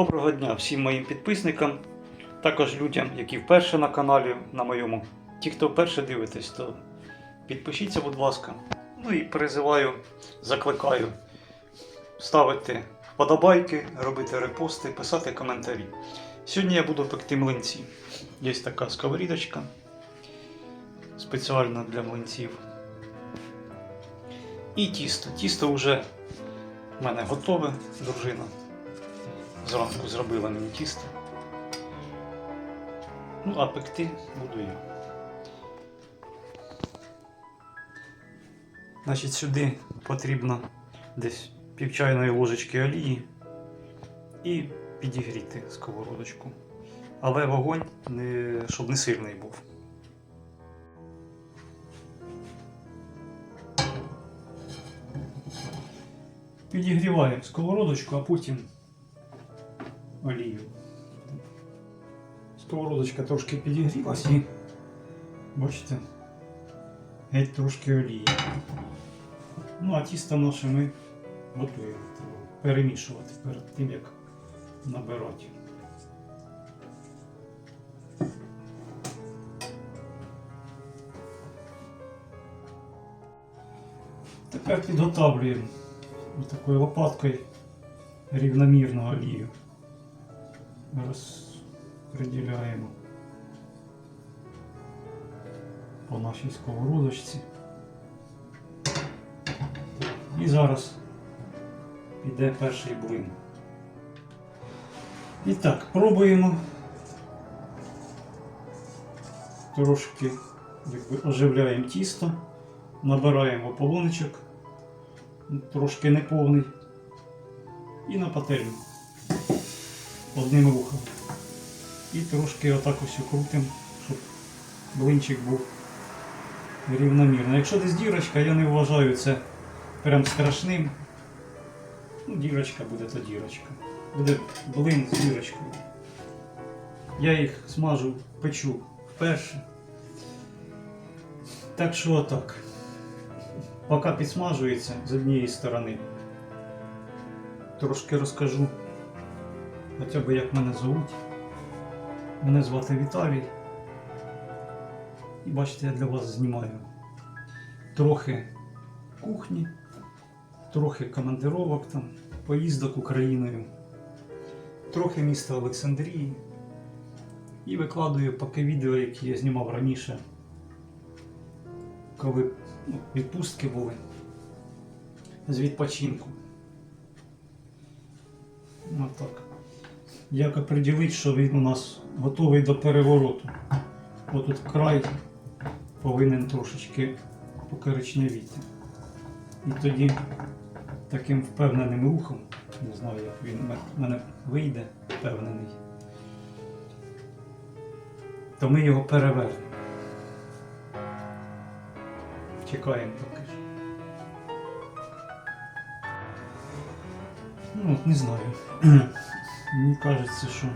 Доброго дня всім моїм підписникам, також людям, які вперше на каналі на моєму. Ті, хто вперше дивитесь, то підпишіться, будь ласка. Ну і призиваю, закликаю ставити вподобайки, робити репости, писати коментарі. Сьогодні я буду пекти млинці. Є така сковорідочка спеціально для млинців. І тісто. Тісто вже в мене готове, дружина зранку зробила мені тісто. Ну, а пекти буду я. Значить, сюди потрібно десь пів чайної ложечки олії і підігріти сковородочку. Але вогонь, не, щоб не сильний був. Підігріваємо сковородочку, а потім олію. Сковородочка трошки підігрілась і бачите, геть трошки олії. Ну, а тісто наше ми готуємо. Перемішувати перед тим, як набирати. Тепер підготавлюємо такою лопаткою рівномірно олію розподіляємо по нашій сковородочці. І зараз піде перший блин. І так, пробуємо трошки якби, оживляємо тісто, набираємо полуничок, трошки неповний, і на пательню одним рухом. І трошки отак ось крутим, щоб блинчик був рівномірно. Якщо десь дірочка, я не вважаю це прям страшним. Ну, дірочка буде то дірочка. Буде блин з дірочкою. Я їх смажу, печу вперше. Так що отак. Поки підсмажується з однієї сторони, трошки розкажу хоча б як мене звуть. Мене звати Віталій. І бачите, я для вас знімаю трохи кухні, трохи командировок там, поїздок Україною, трохи міста Олександрії. І викладаю поки відео, які я знімав раніше, коли ну, відпустки були з відпочинку. Отак. Як определити, що він у нас готовий до перевороту. Отут край повинен трошечки покоричневіти. І тоді таким впевненим рухом, не знаю, як він в мене вийде, впевнений, то ми його перевернемо. Чекаємо поки що. Ну, не знаю. Мені кажеться, що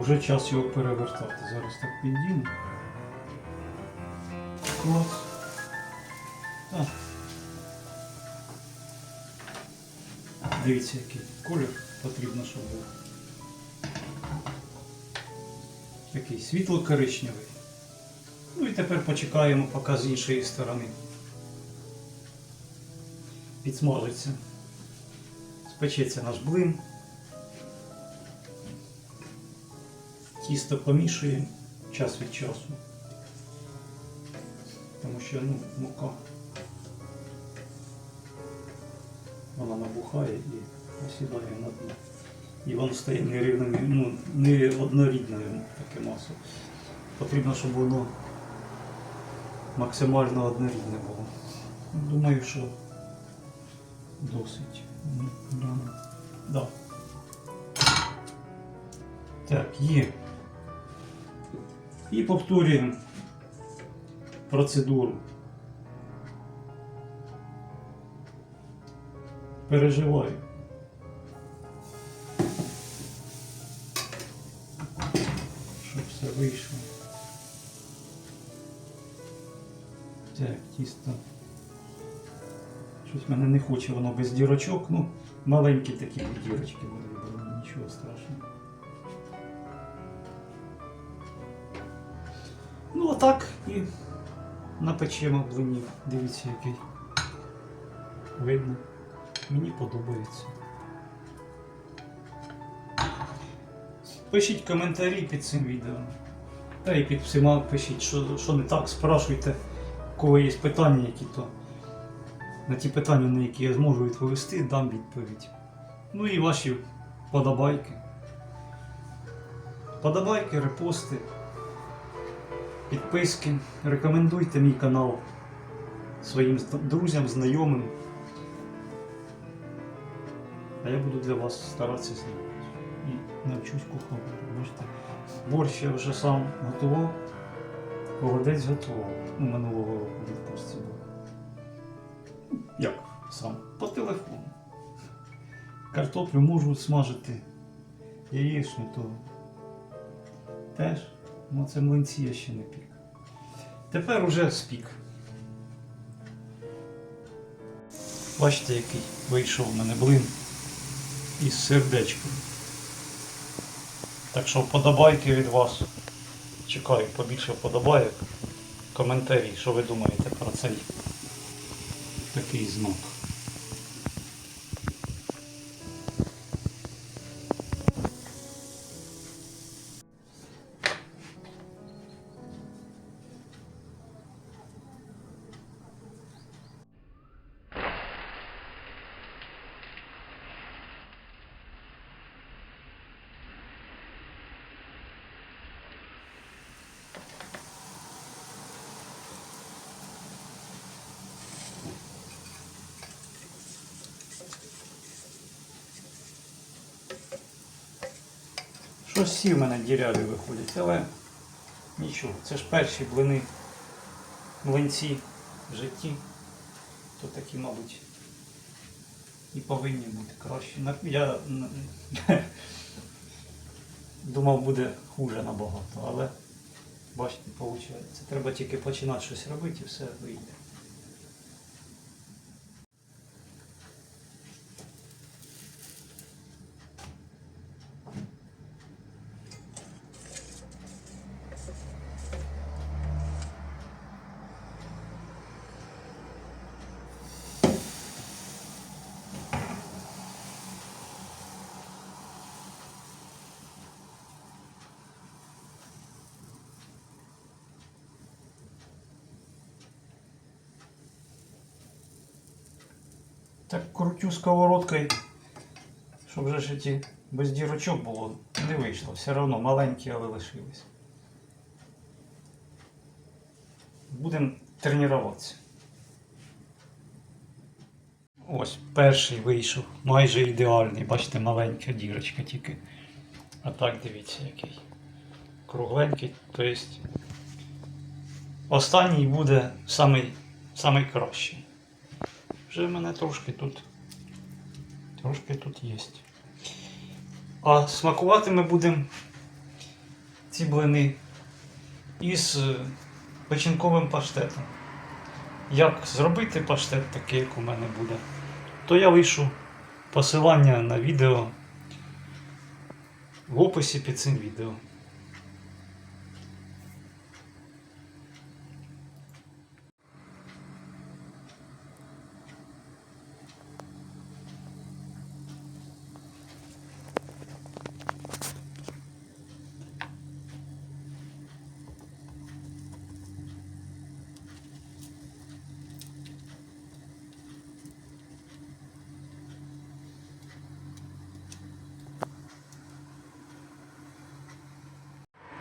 вже час його перевертати. Зараз так підійму. Клас. Дивіться, який колір потрібно, щоб був. Такий світло-коричневий. Ну і тепер почекаємо, поки з іншої сторони підсмажиться. Спечеться наш блин. Тісто помішуємо час від часу. Тому що ну, мука вона набухає і осідає на дно. І воно стає нерівним, ну, не таке масо. Потрібно, щоб воно максимально однорідне було. Думаю, що досить. Ну. Да. Так, є. І повторюємо процедуру. Переживаю. Щоб все вийшло. Так, тісто. Щось в мене не хоче воно без дірочок. Ну, маленькі такі дірочки були. Нічого страшного. Отак і напечемо блинів. Дивіться, який. Видно. Мені подобається. Пишіть коментарі під цим відео. Та і під всіма пишіть, що, що не так, спрашуйте, у кого є питання, які то. На ті питання, на які я зможу відповісти, дам відповідь. Ну і ваші подобайки. Подобайки, репости, підписки. Рекомендуйте мій канал своїм друзям, знайомим. А я буду для вас старатися знімати. І навчусь куховувати. Бачите, борщ я вже сам готував, холодець готував. У минулого року відпустці був. Як сам? По телефону. Картоплю можу смажити. Яєчню то теж. Ну це млинці я ще не пік. Тепер уже спік. Бачите, який вийшов у мене блин із сердечком. Так що вподобайки від вас. Чекаю побільше вподобайок. Коментарі, що ви думаєте про цей такий знак. Щось всі в мене діряві виходять, але нічого, це ж перші блини, млинці в житті, то такі, мабуть, і повинні бути кращі. Я думав, буде хуже набагато, але бачите, виходить. Треба тільки починати щось робити і все вийде. Так крутю сковородкою, щоб вже ж ті без дірочок було, не вийшло. Все одно маленькі, але лишились. Будемо тренуватися. Ось перший вийшов, майже ідеальний. Бачите, маленька дірочка тільки. А так дивіться який. Кругленький. Тобто останній буде самий, самий кращий. Вже в мене трошки тут. Трошки тут є. А смакувати ми будемо ці блини із е, печінковим паштетом. Як зробити паштет такий, як у мене буде, то я лишу посилання на відео в описі під цим відео.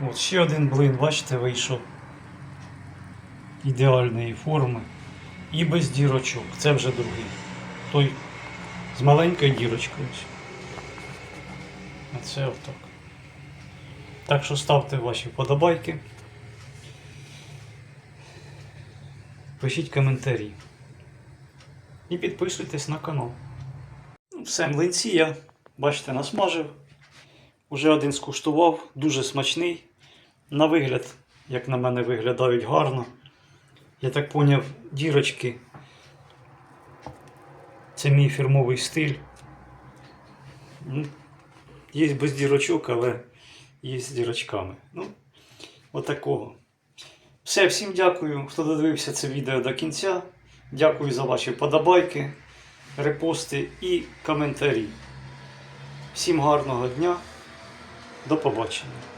От ще один блин, бачите, вийшов ідеальної форми. І без дірочок. Це вже другий. Той з маленькою дірочкою. А це отак. Так що ставте ваші вподобайки. Пишіть коментарі. І підписуйтесь на канал. Ну, Все, млинці я, бачите, насмажив. Уже один скуштував, дуже смачний. На вигляд, як на мене, виглядають гарно. Я так поняв, дірочки. Це мій фірмовий стиль. Ну, Є без дірочок, але є з дірочками. Ну, отакого. Все, всім дякую, хто додивився це відео до кінця. Дякую за ваші вподобайки, репости і коментарі. Всім гарного дня. До побачення.